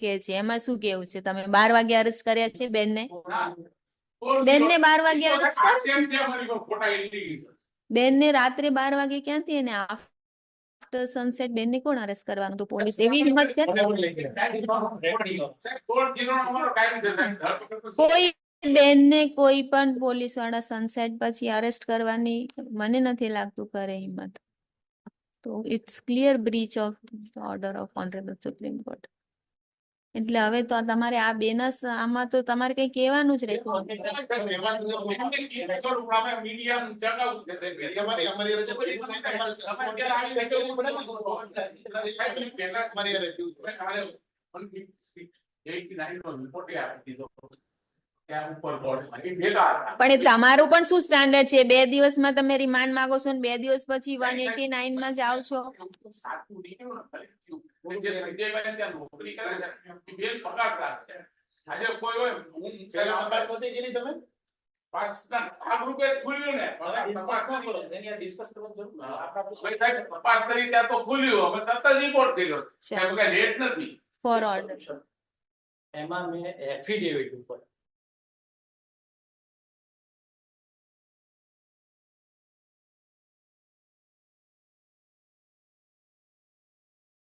કે છે? એમાં શું કેવું છે? તમે બાર વાગે અરેસ્ટ કર્યા છે બેન ને બેન ને બાર વાગે અરજ બેન બેનને રાત્રે બાર વાગે ક્યાંથી એને આફ્ટર સનસેટ બેનને કોણ અરેસ્ટ કરવાનું? તો પોલીસ એવી હિંમત કરે. કોઈ બેનને કોઈ પણ પોલીસવાળા સનસેટ પછી અરેસ્ટ કરવાની મને નથી લાગતું કરે હિંમત. તો it's clear breach of order of honourable Supreme Court એટલે હવે તો આ તમારે આ બેનસ આમાં તો તમારે કઈ કહેવાનું જ રહેતું. પણ એ તમારું પણ શું સ્ટાન્ડર્ડ છે? બે દિવસમાં તમે રિમાન્ડ માંગો છો ને બે દિવસ પછી વન એટી નાઇનમાં જાઓ છો? આજે સાચું હોય હું કરી તમે? ખુલ્યું ને. તપાસ કરી. ભાઈ સાહેબ, તપાસ કરી ત્યાં તો ખુલ્યું અમે તરત જ રિપોર્ટ કર્યો. ચાલો. કેમ કે લેટ નથી. ફોર ઓર્ડર એમાં મેં એફિડેવિટ ઉપર